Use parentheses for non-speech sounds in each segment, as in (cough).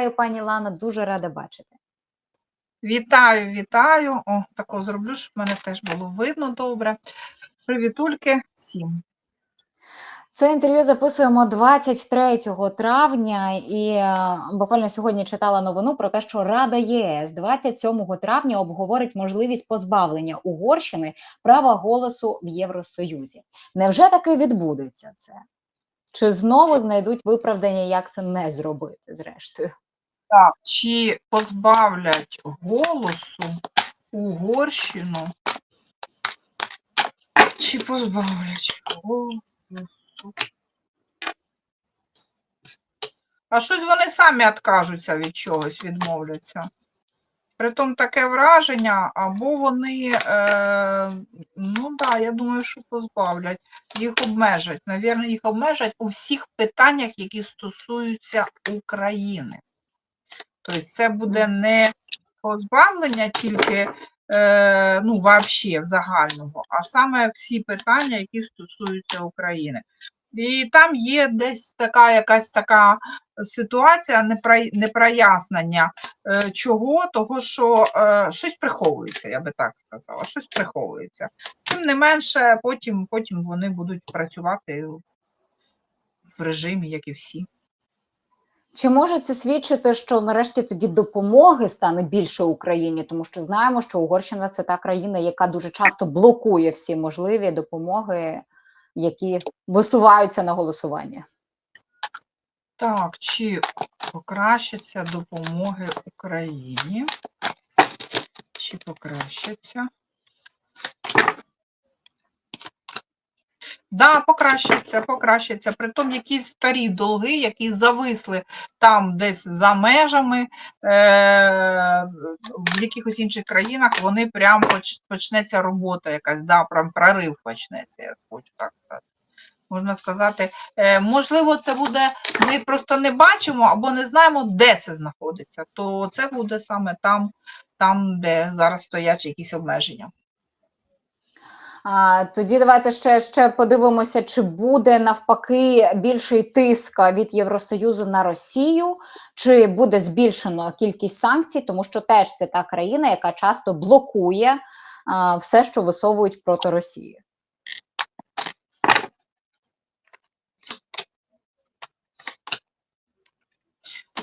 Вітаю, пані Лано, дуже рада бачити. Вітаю, вітаю. О, тако зроблю, щоб мене теж було видно добре. Привітульки всім. Це інтерв'ю записуємо 23 травня, і е, буквально сьогодні читала новину про те, що Рада ЄС 27 травня обговорить можливість позбавлення Угорщини права голосу в Євросоюзі. Невже таки відбудеться це? Чи знову знайдуть виправдання, як це не зробити, зрештою? Так, чи позбавлять голосу Угорщину? Чи позбавлять голосу? А щось вони самі відкажуться від чогось, відмовляться. Притом таке враження, або вони, е, ну да, я думаю, що позбавлять, їх обмежать. Навірно, їх обмежать у всіх питаннях, які стосуються України. Тобто це буде не позбавлення тільки, е, ну, взагалі, в загального, а саме всі питання, які стосуються України. І там є десь така якась така ситуація непро- непрояснення е, чого, того, що е, щось приховується, я би так сказала, щось приховується. Тим не менше, потім, потім вони будуть працювати в режимі, як і всі. Чи може це свідчити, що нарешті тоді допомоги стане більше Україні, тому що знаємо, що Угорщина це та країна, яка дуже часто блокує всі можливі допомоги, які висуваються на голосування. Так, чи покращаться допомоги Україні? Чи покращаться? Да, покращаться, покращаться. Притом якісь старі долги, які зависли там десь за межами, е- в якихось інших країнах, вони прям поч- почнеться робота якась, да, прям прорив почнеться, я хочу так сказати. Можна сказати, е, можливо, це буде, ми просто не бачимо або не знаємо, де це знаходиться, то це буде саме там, там де зараз стоять якісь обмеження. Тоді давайте ще, ще подивимося, чи буде навпаки більший тиск від Євросоюзу на Росію, чи буде збільшено кількість санкцій, тому що теж це та країна, яка часто блокує все, що висовують проти Росії.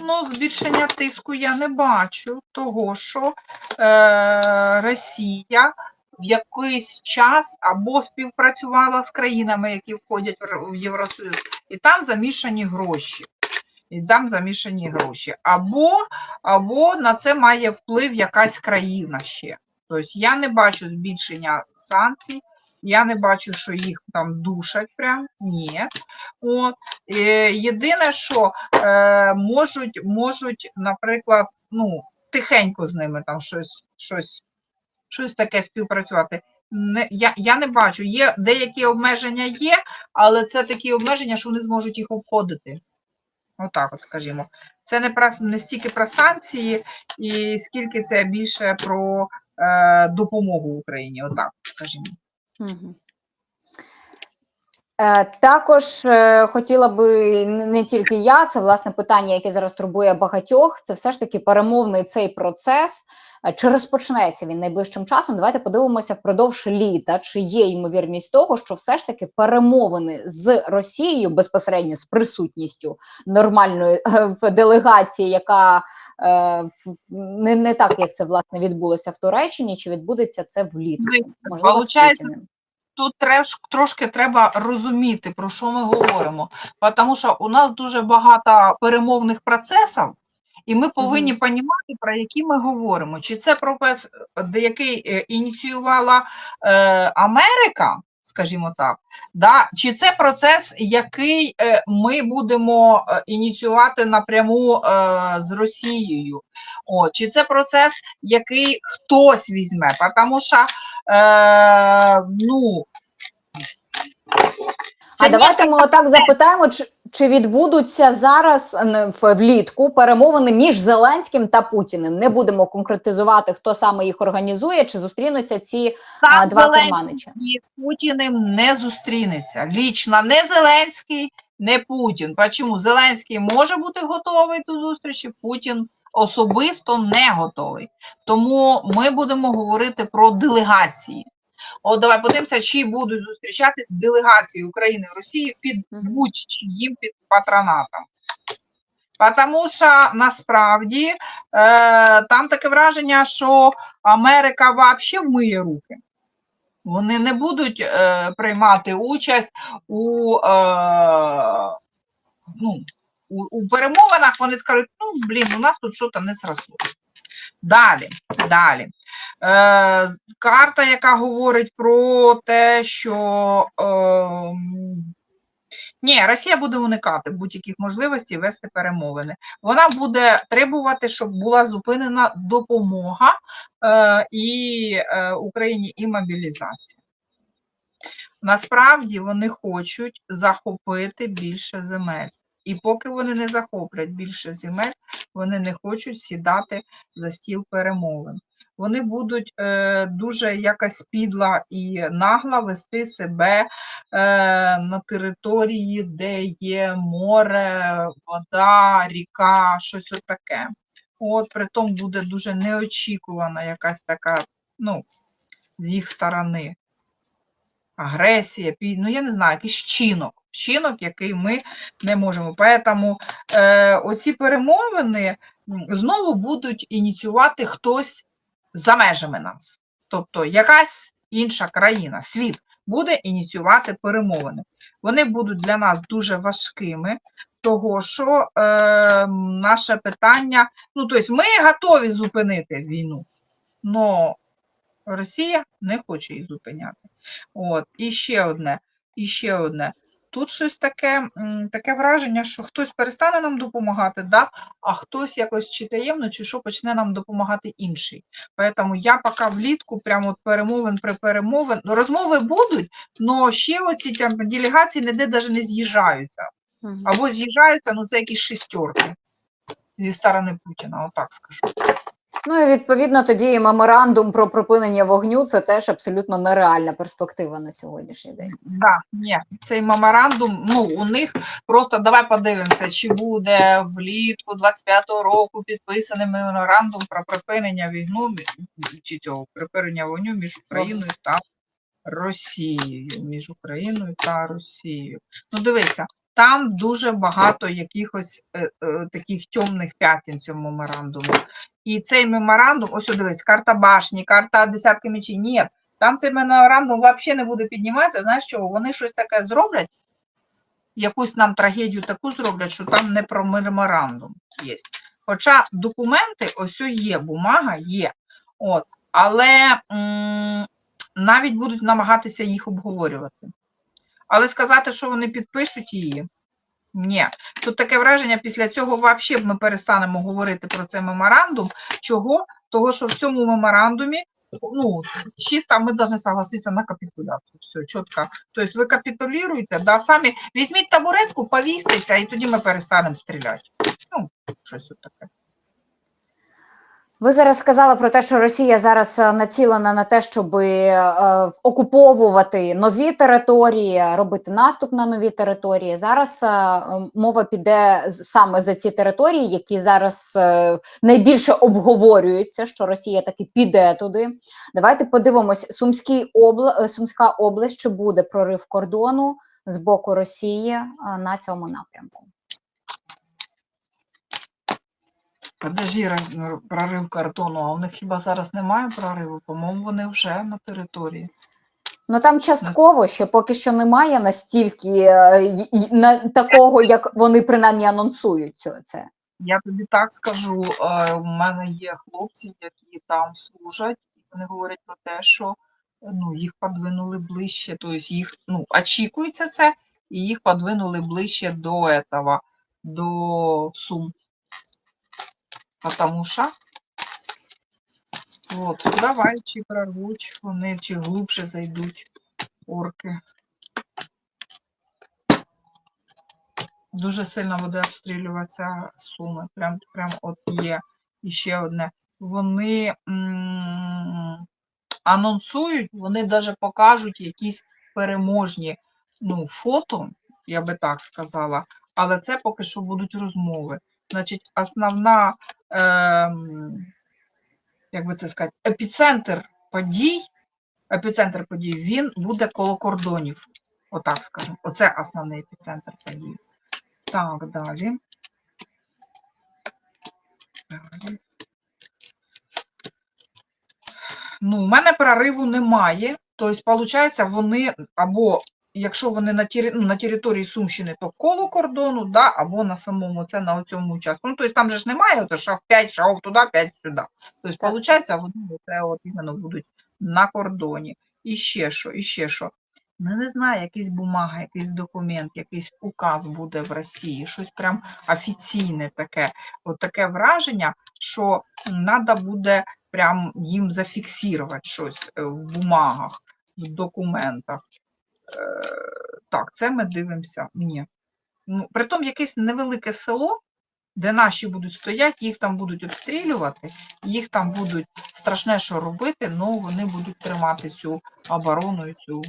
Ну, збільшення тиску я не бачу, того що е, Росія в якийсь час або співпрацювала з країнами, які входять в Євросоюз, і там замішані гроші. І там замішані гроші. Або, або на це має вплив якась країна ще. Тобто я не бачу збільшення санкцій, я не бачу, що їх там душать прям. Ні. От. Е, єдине, що е, можуть, можуть, наприклад, ну, тихенько з ними там щось, щось, щось таке співпрацювати. Не, я, я не бачу. Є деякі обмеження є, але це такі обмеження, що вони зможуть їх обходити. Отак, от скажімо. Це не про не стільки про санкції, і скільки це більше про е, допомогу Україні. Отак, скажімо. Мгм. Е, Також е, хотіла би не тільки я, це власне питання, яке зараз турбує багатьох. Це все ж таки перемовний цей процес. Е, Чи розпочнеться він найближчим часом? Давайте подивимося впродовж літа. Чи є ймовірність того, що все ж таки перемовини з Росією безпосередньо з присутністю нормальної е, в делегації, яка е, не, не так, як це власне відбулося в Туреччині, чи відбудеться це влітку? Можливо, Получається, тут треш, трошки треба розуміти, про що ми говоримо. Тому що у нас дуже багато перемовних процесів, і ми повинні розуміти, про які ми говоримо. Чи це процес, де- який е, ініціювала е, Америка, скажімо так, да? чи це процес, який е, ми будемо е, ініціювати напряму е, з Росією. О, чи це процес, який хтось візьме, тому що е, ну, А давайте ми отак запитаємо, чи, чи відбудуться зараз влітку перемовини між Зеленським та Путіним. Не будемо конкретизувати, хто саме їх організує, чи зустрінуться ці а, сам два Зеленський з Путіним не зустрінеться. Лічно не Зеленський не Путін. Чому? Зеленський може бути готовий до зустрічі, Путін особисто не готовий. Тому ми будемо говорити про делегації. От давай подивимося, чи будуть зустрічатись делегації України і Росії під будь-чиїм під патронатом. Тому що насправді е, там таке враження, що Америка взагалі вмиє руки. Вони не будуть е, приймати участь у, е, ну, у, у перемовинах. Вони скажуть, ну блін, у нас тут щось не зрослося. Далі, далі. Е, карта, яка говорить про те, що е, ні, Росія буде уникати будь-яких можливостей вести перемовини. Вона буде требувати, щоб була зупинена допомога е, і е, Україні і мобілізація. Насправді вони хочуть захопити більше земель. І поки вони не захоплять більше земель, вони не хочуть сідати за стіл перемовин. Вони будуть е, дуже якось підла і нагла вести себе е, на території, де є море, вода, ріка, щось отаке. От при тому буде дуже неочікувана якась така, ну, з їх сторони агресія, ну я не знаю, якийсь вчинок, вчинок, який ми не можемо. Тому е, оці перемовини знову будуть ініціювати хтось за межами нас. Тобто якась інша країна, світ буде ініціювати перемовини. Вони будуть для нас дуже важкими, того що е, наше питання, ну тобто ми готові зупинити війну, але Росія не хоче її зупиняти. От, і ще одне, і ще одне. Тут щось таке, таке враження, що хтось перестане нам допомагати, да? а хтось якось чи таємно, чи що почне нам допомагати інший. Тому я поки влітку, прямо от перемовин при перемовин, ну, розмови будуть, але ще оці там, делегації ніде навіть не з'їжджаються. Або з'їжджаються, ну це якісь шестерки зі сторони Путіна, отак скажу. Ну і відповідно тоді і меморандум про припинення вогню це теж абсолютно нереальна перспектива на сьогоднішній день. Да, ні, цей меморандум, ну у них просто давай подивимося, чи буде влітку 25-го року підписаний меморандум про припинення війну чи цього припинення вогню між Україною та Росією. Між Україною та Росією. Ну, дивися, там дуже багато якихось е, е, таких темних п'ятін цьому меморандумі. І цей меморандум, ось дивись, карта башні, карта десятки мечей. Ні, там цей меморандум взагалі не буде підніматися. Знаєш чого? Вони щось таке зроблять, якусь нам трагедію таку зроблять, що там не про меморандум є. Хоча документи, ось є, бумага є. От, але м, навіть будуть намагатися їх обговорювати. Але сказати, що вони підпишуть її, ні. Тут таке враження, після цього взагалі ми перестанемо говорити про цей меморандум. Чого? Того, що в цьому меморандумі ну, чисто ми повинні согласитися на капітуляцію. Все, чітко. Тобто ви капітулюєте, да, самі візьміть табуретку, повістися, і тоді ми перестанемо стріляти. Ну, щось от таке. Ви зараз сказали про те, що Росія зараз е, націлена на те, щоб е, окуповувати нові території, робити наступ на нові території. Зараз е, мова піде саме за ці території, які зараз найбільше обговорюються, що Росія таки піде туди. Давайте подивимось, Сумський обла... е, Сумська область, чи буде прорив кордону з боку Росії на цьому напрямку. Подожди, прорив картону, а у них хіба зараз немає прориву? По-моєму, вони вже на території. Ну там частково ще поки що немає настільки е, на такого, як вони принаймні анонсують це. Я тобі так скажу, е, у мене є хлопці, які там служать, і вони говорять про те, що ну, їх подвинули ближче, тобто їх ну, очікується це, і їх подвинули ближче до этого, до Сум. Потому що от, давай, чи прорвуть, вони чи глубше зайдуть орки. Дуже сильно буде обстрілюватися суми. Прям, прям от є. І ще одне. Вони м, анонсують, вони навіть покажуть якісь переможні ну, фото я би так сказала. Але це поки що будуть розмови. Значить, основна, як би це сказати, епіцентр подій, епіцентр подій, він буде коло кордонів. Отак скажемо. Оце основний епіцентр подій. Так, далі. Далі. Ну, у мене прориву немає. Тобто, виходить, вони або якщо вони на, тері, ну, на території Сумщини, то коло кордону, да, або на самому це на цьому участку. Ну, тобто там же ж немає, то шаг 5 шагов туди, 5 сюди. Тобто, виходить, вони це от іменно будуть на кордоні. І ще що, і ще що. Ну, не знаю, якась бумага, якийсь документ, якийсь указ буде в Росії, щось прям офіційне таке. От таке враження, що треба буде прям їм зафіксувати щось е, в бумагах, в документах. Е, Так, це ми дивимося. Ні. Ну, притом якесь невелике село, де наші будуть стояти, їх там будуть обстрілювати, їх там будуть страшне, що робити, але вони будуть тримати цю оборону цю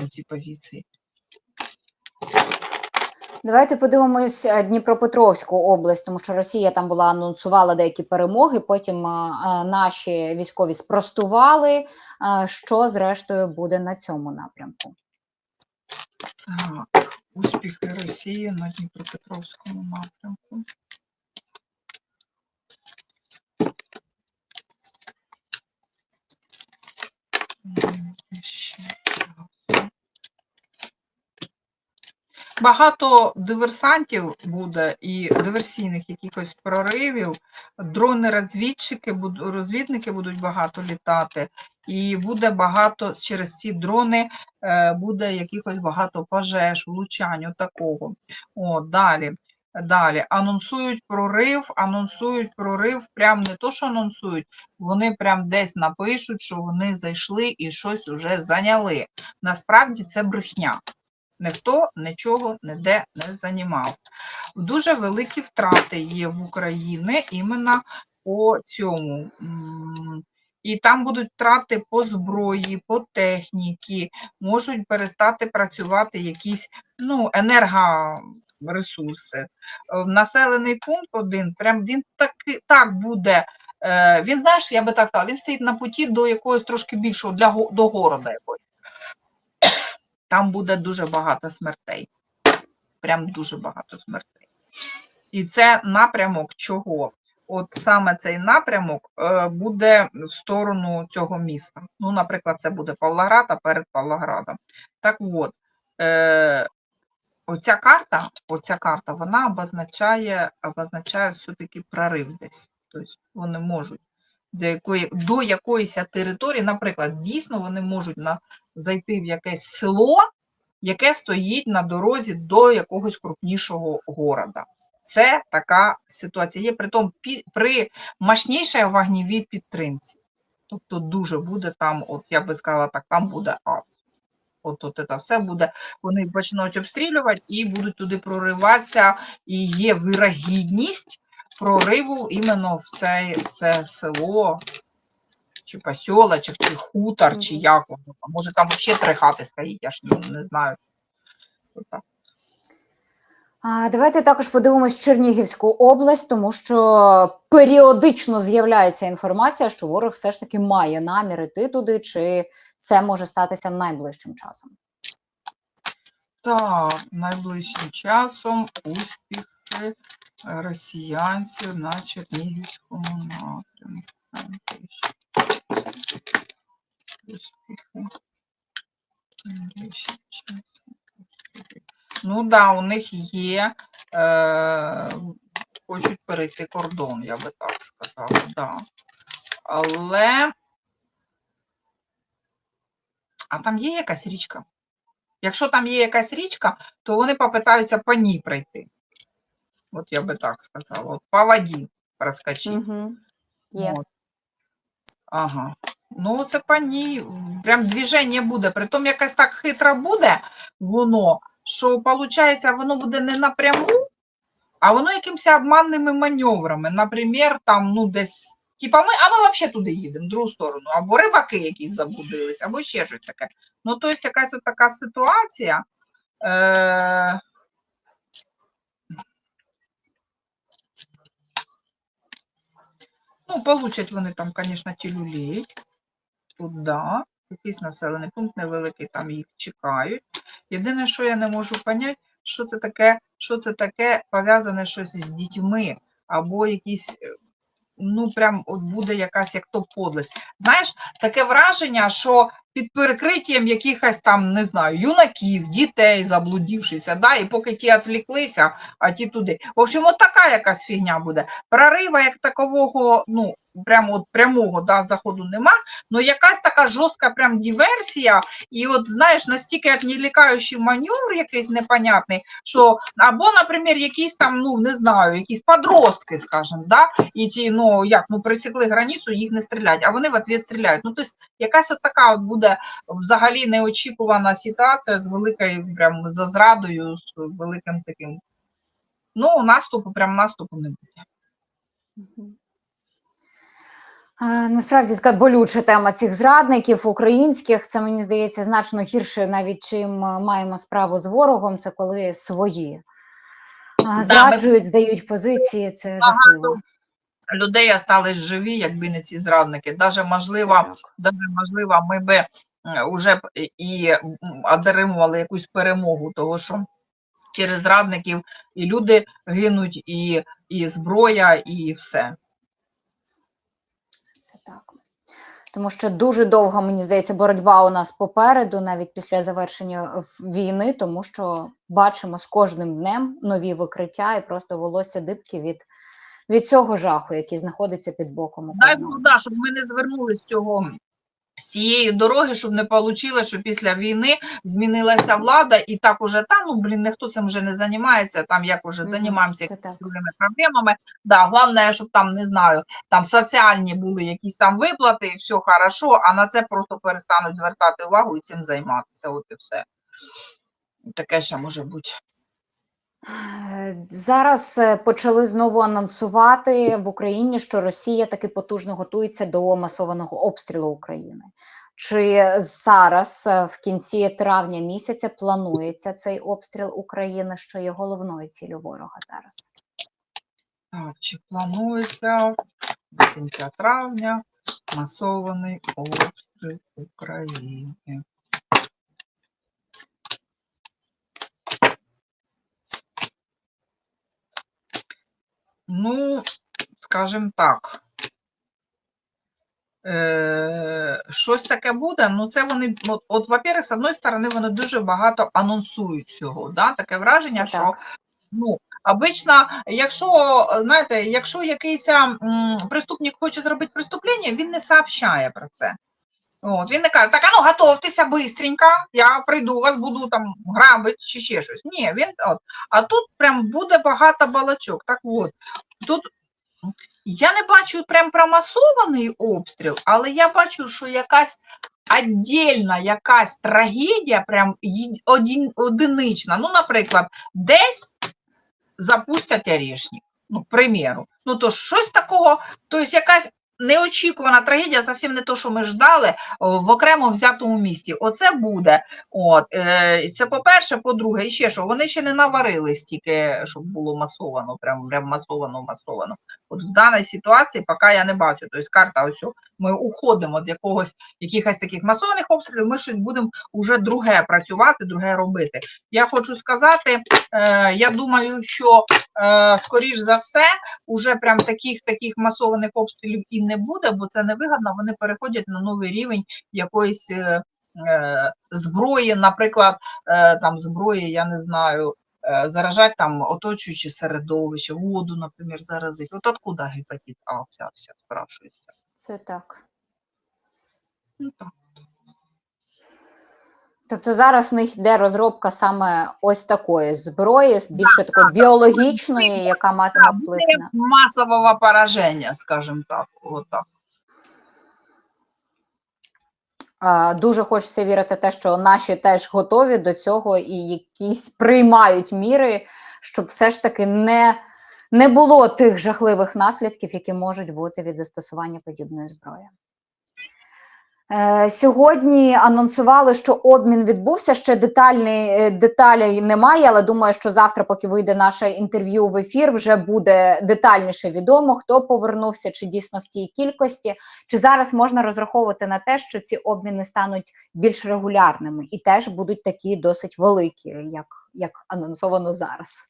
ну, ці позиції. Давайте подивимось е, Дніпропетровську область, тому що Росія там була анонсувала деякі перемоги. Потім е, е, наші військові спростували. Що зрештою буде на цьому напрямку? Так, успіхи Росії на Дніпропетровському напрямку. Багато диверсантів буде і диверсійних якихось проривів. Дрони-розвідчики, буд- розвідники будуть багато літати, і буде багато через ці дрони е, буде якихось багато пожеж, влучань, такого. О, далі. Далі анонсують прорив, анонсують прорив, прям не то, що анонсують, вони прям десь напишуть, що вони зайшли і щось уже зайняли. Насправді це брехня. Ніхто нічого ніде не займав. Дуже великі втрати є в Україні іменно по цьому. І там будуть втрати по зброї, по техніці, можуть перестати працювати якісь ну, енергоресурси. Е, Населений пункт один, прям він так, так буде. е, Він, знаєш, я би так сказала, він стоїть на путі до якогось трошки більшого для до города якогось. Там буде дуже багато смертей. Прям дуже багато смертей. І це напрямок чого? От саме цей напрямок е, буде в сторону цього міста. Ну, наприклад, це буде Павлоград, а перед Павлоградом. Так от, е, оця карта, оця карта, вона обозначає, обозначає все-таки прорив десь. Тобто вони можуть до, якої, до якоїсь території, наприклад, дійсно вони можуть на, зайти в якесь село, яке стоїть на дорозі до якогось крупнішого города. Це така ситуація. Є при тому пі- при мощнішій вогневій підтримці. Тобто дуже буде там, от я би сказала так, там буде ад. От, от це все буде, вони почнуть обстрілювати і будуть туди прориватися, і є вирогідність прориву іменно в це, в це село, чи посілочок, чи хутор, чи як воно. Може там взагалі три хати стоїть, я ж не, не знаю. А, Давайте також подивимось Чернігівську область, тому що періодично з'являється інформація, що ворог все ж таки має намір іти туди, чи це може статися найближчим часом. Так, найближчим часом успіхи росіянців на Чернігівському напрямку. Ну да, у них є, е, хочуть перейти кордон, я би так сказала, да. Але. А там є якась річка? Якщо там є якась річка, то вони попитаються по ній пройти. От я би так сказала. От по воді проскочити. Угу. Є. От. Ага. Ну, це по ній прям движення буде. Притом якась так хитро буде воно, що виходить, воно буде не напряму, а воно якимось обманними маневрами. Наприклад, там, ну, десь. Типа, ми, а ми взагалі туди їдемо, в другу сторону, або рибаки якісь заблудились, або ще щось таке. Ну, тобто, якась от така ситуація, Е, ну, получать вони там, звісно, ті люлей. Тут, да. Якийсь населений пункт невеликий, там їх чекають. Єдине, що я не можу поняти, що це таке, що це таке пов'язане щось з дітьми, або якісь, е, ну прям от буде якась як то подлость. Знаєш, таке враження, що під перекриттям якихось там, не знаю, юнаків, дітей заблудівшися, да, і поки ті відвліклися, а ті туди. В общем, от така якась фігня буде. Прорива як такового, ну, прямо от прямого да, заходу нема, ну якась така жорстка прям диверсія, і от знаєш, настільки як нелікаючий маневр якийсь непонятний, що або, наприклад, якісь там, ну не знаю, якісь подростки, скажімо, да, і ці, ну як, ну пересікли границю, їх не стріляють, а вони в ответ стріляють. Ну, тобто, якась от така от буде взагалі неочікувана ситуація з великою прям зазрадою, з великим таким. Ну, наступу, прям наступу не буде. Насправді така болюча тема цих зрадників українських. Це мені здається значно гірше, навіть чим е, маємо справу з ворогом. Це коли свої зраджують, здають позиції. Це жахливо. Людей остались живі, якби не ці зрадники. Даже можливо, даже можливо, ми би вже і отримували якусь перемогу, того що через зрадників і люди гинуть, і, і зброя, і все. Це так. Тому що дуже довго, мені здається, боротьба у нас попереду, навіть після завершення в- війни, тому що бачимо з кожним днем нові викриття і просто волосся дибки від, від цього жаху, який знаходиться під боком. Дай Бог, да, щоб ми не звернули з цього з цієї дороги, щоб не вийшло, що після війни змінилася влада, і так уже та ну блін, ніхто цим вже не займається. Там як уже займаємося Це проблемами. Да, головне, щоб там не знаю, там соціальні були якісь там виплати, і все хорошо, а на це просто перестануть звертати увагу і цим займатися. От і все. Таке ще може бути. Зараз е, почали знову анонсувати в Україні, що Росія таки потужно готується до масованого обстрілу України. Чи зараз, е, в кінці травня місяця, планується цей обстріл України, що є головною ціллю ворога зараз? Так, чи планується до кінця травня масований обстріл України? Ну, скажімо так. Е, щось таке буде. Ну, це вони, от, от во-первых, з одної сторони, вони дуже багато анонсують всього. Да? Таке враження, Це що так. Ну, обично, якщо, знаєте, якщо якийсь м, преступник хоче зробити преступлення, він не сообщає про це. От, він не каже, так, а ну готовтеся бистренько, я прийду, вас буду там грабити чи ще щось. Ні, він от. А тут прям буде багато балачок. Так от, тут я не бачу прям промасований обстріл, але я бачу, що якась віддільна якась трагедія, прям один, одинична. Ну, наприклад, десь запустять орешник, ну, к примеру. Ну, то щось такого, тобто якась неочікувана трагедія, зовсім не то, що ми ждали в окремо взятому місті. Оце буде. От, е, це по-перше, по-друге, і ще що, вони ще не наварили стільки, щоб було масовано, прям, прям масовано, масовано. От в даній ситуації поки я не бачу. Тобто карта, ось ми уходимо від якогось якихось таких масованих обстрілів, ми щось будемо уже друге працювати, друге робити. Я хочу сказати, е, я думаю, що е, скоріш за все, уже прям таких таких масованих обстрілів і не буде, бо це невигідно. Вони переходять на новий рівень якоїсь е, е, зброї, наприклад, е, там зброї, я не знаю. е, Заражать там оточуючі середовище, воду, наприклад, заразить. От откуда гепатит А вся, вся спрашується. Це так. Ну, так. Тобто зараз в них йде розробка саме ось такої зброї, більше такої біологічної, яка матиме вплив на масового пораження, скажімо так. От так. А, Дуже хочеться вірити те, що наші теж готові до цього і якісь приймають міри, щоб все ж таки не, не було тих жахливих наслідків, які можуть бути від застосування подібної зброї. Е, Сьогодні анонсували, що обмін відбувся. Ще детальний е, деталей немає, але думаю, що завтра, поки вийде наше інтерв'ю в ефір, вже буде детальніше відомо, хто повернувся, чи дійсно в тій кількості. Чи зараз можна розраховувати на те, що ці обміни стануть більш регулярними і теж будуть такі досить великі, як, як анонсовано зараз.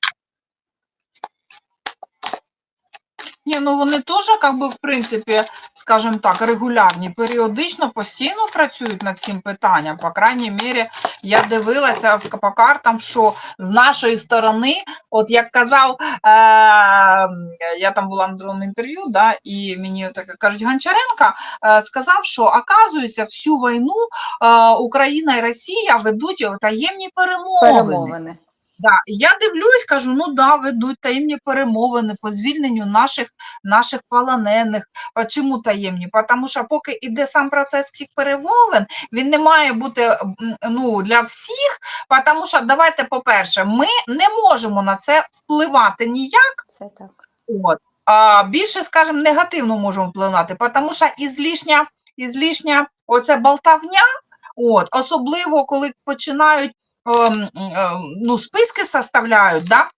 Ні, ну вони теж, як би, в принципі, скажімо так, регулярні, періодично, постійно працюють над цим питанням. По крайній мірі, я дивилася по картам, що з нашої сторони, от як казав, е, я там була на другому інтерв'ю, да, і мені так кажуть, Гончаренко е, сказав, що оказується, всю війну е, Україна і Росія ведуть таємні перемовини. Перемовини. Да, я дивлюсь, кажу, ну да, ведуть таємні перемовини по звільненню наших, наших полонених. А чому таємні? Тому що поки іде сам процес цих перемовин, він не має бути ну, для всіх, тому що давайте, по-перше, ми не можемо на це впливати ніяк. Це так. От. А більше, скажімо, негативно можемо впливати, тому що ізлишня, ізлишня оця болтавня, от, особливо коли починають ну, списки составляють, да?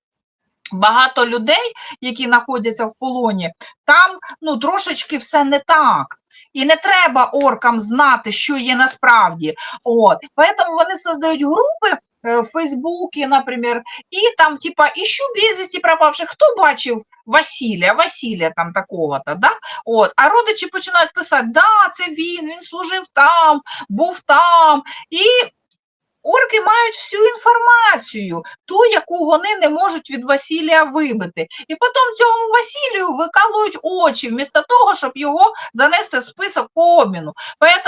багато людей, які знаходяться в полоні, там ну, трошечки все не так. І не треба оркам знати, що є насправді. От. Поэтому вони создають групи е, в Фейсбуці, наприклад, і там, типа, іщу безвісті пропавших. Хто бачив Василія, Василія там такого-то, да? От. А родичі починають писати, да, це він, він служив там, був там. І орки мають всю інформацію, ту, яку вони не можуть від Василія вибити. І потім цьому Василію викалують очі, вмісто того, щоб його занести в список по обміну.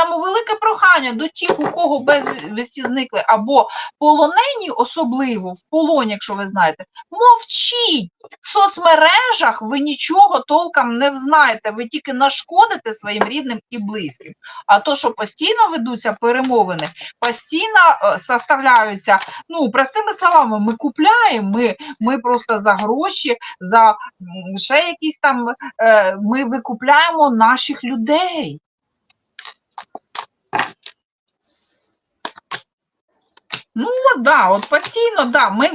Тому велике прохання до тих, у кого безвісті зникли, або полонені, особливо в полоні, якщо ви знаєте, мовчіть. В соцмережах ви нічого толком не знаєте, ви тільки нашкодите своїм рідним і близьким. А то, що постійно ведуться перемовини, постійно е, составляються, ну, простими словами, ми купляємо, ми, ми просто за гроші, за ще якісь там, е, ми викупляємо наших людей. Ну, да, от постійно, да, ми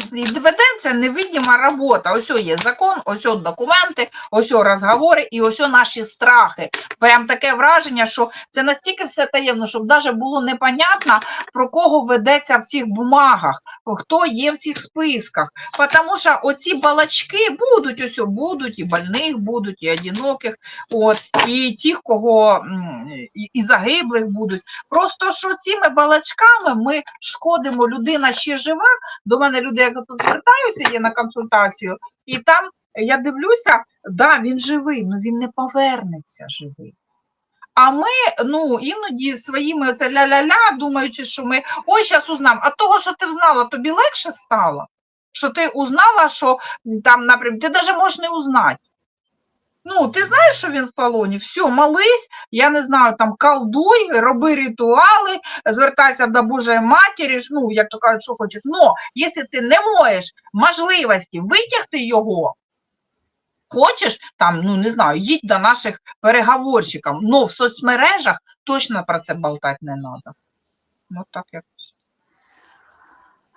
це невидима робота. Ось є закон, ось документи, ось розговори і ось наші страхи. Прям таке враження, що це настільки все таємно, щоб навіть було непонятно, про кого ведеться в цих бумагах, хто є в цих списках. Тому що оці балачки будуть, ось будуть, і больних будуть, і одиноких, от, і тих, кого і загиблих будуть. Просто що цими балачками ми шкодимо, людина ще жива. До мене люди, як тут звертаються, є на консультацію, і там я дивлюся, да, він живий, але він не повернеться живий. А ми ну, іноді своїми оце ля-ля-ля, думаючи, що ми ой, зараз узнам. А того, що ти взнала, тобі легше стало? Що ти узнала, що там, наприклад, ти навіть можеш не узнати. Ну, ти знаєш, що він в полоні, все, молись, я не знаю, там колдуй, роби ритуали, звертайся до Божої матері, ну, як то кажуть, що хочеш. Но, якщо ти не маєш можливості витягти його, хочеш, там, ну, не знаю, їдь до наших переговорщиків, но в соцмережах точно про це болтати не треба. Ну, так якось.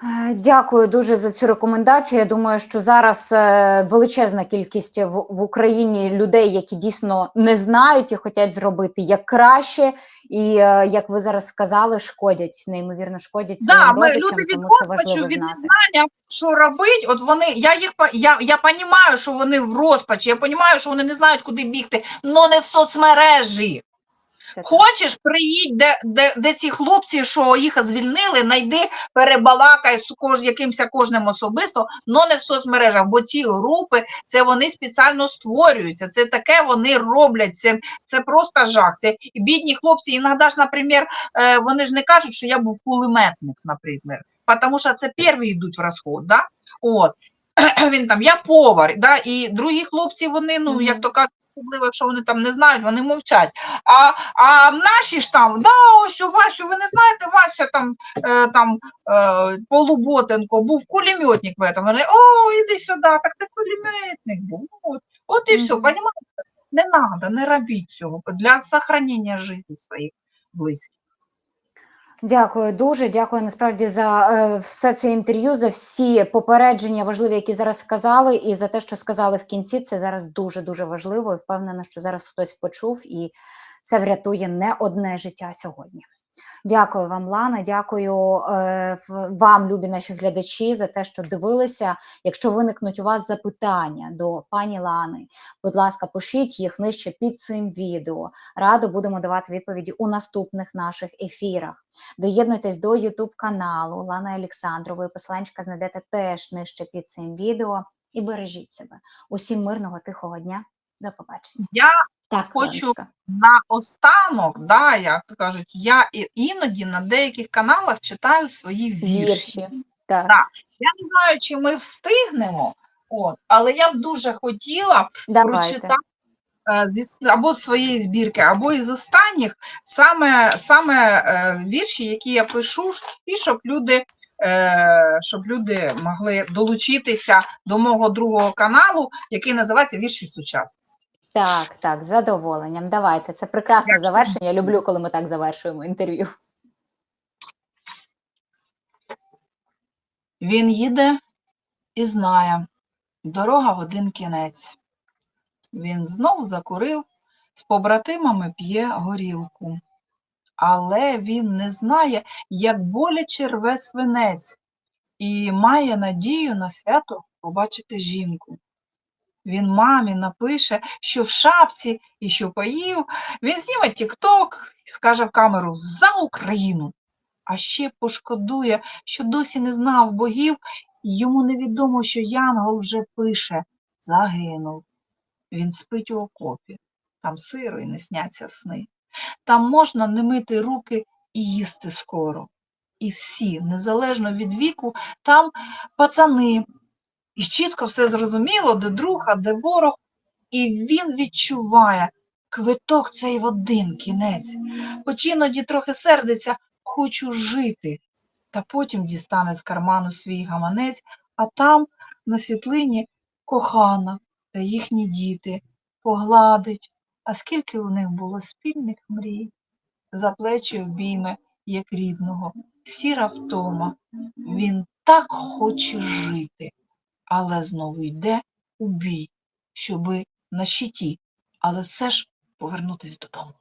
Е, Дякую дуже за цю рекомендацію. Я думаю, що зараз е, величезна кількість в, Україні людей, які дійсно не знають і хочуть зробити як краще, і е, як ви зараз сказали, шкодять неймовірно шкодять Да, ми, люди від розпачу, від незнання, що робить, от вони, я їх я, я розумію, що вони в розпачі, я розумію, що вони не знають, куди бігти, але не в соцмережі. Хочеш, приїдь, де, де, де ці хлопці, що їх звільнили, найди, перебалакай з кож, якимся кожним особисто, але не в соцмережах, бо ці групи, це вони спеціально створюються, це таке вони роблять, це, це просто жах. Це бідні хлопці, іноді ж, наприклад, е, вони ж не кажуть, що я був кулеметник, наприклад, тому що це перші йдуть в розход, да? От. (clears throat) Він там, я повар, да? і другі хлопці, вони, ну, як то кажуть, особливо, якщо вони там не знають, вони мовчать. А, а наші ж там, да, ось у Васю, ви не знаєте, Вася там, е, там е, Полуботенко був кулеметник в этом. Вони, о, іди сюди, так ти кулеметник був. От, от і все, Мгм. Не треба, не робіть цього для сохранення життя своїх. близьких. Дякую дуже. Дякую насправді за е, все це інтерв'ю, за всі попередження важливі, які зараз сказали, і за те, що сказали в кінці. Це зараз дуже дуже важливо. І впевнена, що зараз хтось почув, і це врятує не одне життя сьогодні. Дякую вам, Лана. Дякую е, вам, любі наші глядачі, за те, що дивилися. Якщо виникнуть у вас запитання до пані Лани, будь ласка, пишіть їх нижче під цим відео. Радо будемо давати відповіді у наступних наших ефірах. Доєднуйтесь до YouTube каналу Лани Олександрової. Посиланчика знайдете теж нижче під цим відео. І бережіть себе. Усім мирного тихого дня. До побачення. Я Так, хочу на останок, да, як то кажуть, я іноді на деяких каналах читаю свої вірші. вірші. Так. Так. Я не знаю, чи ми встигнемо, от, але я б дуже хотіла б Давайте. прочитати е, або з своєї збірки, або із останніх саме, саме е, вірші, які я пишу, і щоб люди, щоб люди могли долучитися до мого другого каналу, який називається Вірші сучасності. Так, так, з задоволенням. Давайте. Це прекрасне Дякую. завершення. Я люблю, коли ми так завершуємо інтерв'ю. Він їде і знає, дорога в один кінець. Він знов закурив, з побратимами п'є горілку. Але він не знає, як боляче рве свинець, і має надію на свято побачити жінку. Він мамі напише, що в шапці і що поїв, він зніме тік-ток і скаже в камеру за Україну. А ще пошкодує, що досі не знав богів, і йому невідомо, що Янгол вже пише загинув. Він спить у окопі, там сиро і не сняться сни. Там можна не мити руки і їсти скоро. І всі, незалежно від віку, там пацани. І чітко все зрозуміло, де друг, а де ворог. І він відчуває квиток цей в один кінець. Хоч іноді трохи сердиться, хочу жити. Та потім дістане з карману свій гаманець, а там на світлині кохана та їхні діти погладить. А скільки у них було спільних мрій, за плечі обійме, як рідного, сіра втома. Він так хоче жити, але знову йде у бій, щоби на щиті, але все ж повернутись додому.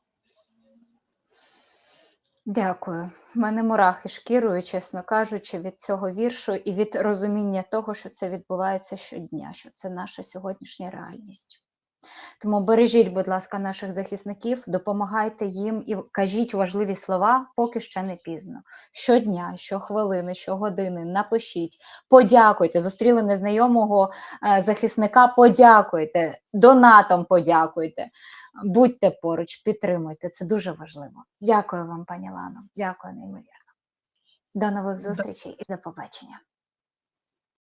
Дякую. У мене мурахи шкірою, чесно кажучи, від цього віршу і від розуміння того, що це відбувається щодня, що це наша сьогоднішня реальність. Тому бережіть, будь ласка, наших захисників, допомагайте їм і кажіть важливі слова, поки ще не пізно. Щодня, щохвилини, щогодини напишіть, подякуйте. Зустріли незнайомого е, захисника, подякуйте, донатом подякуйте. Будьте поруч, підтримуйте. Це дуже важливо. Дякую вам, пані Лано. Дякую неймовірно. До нових зустрічей і до побачення.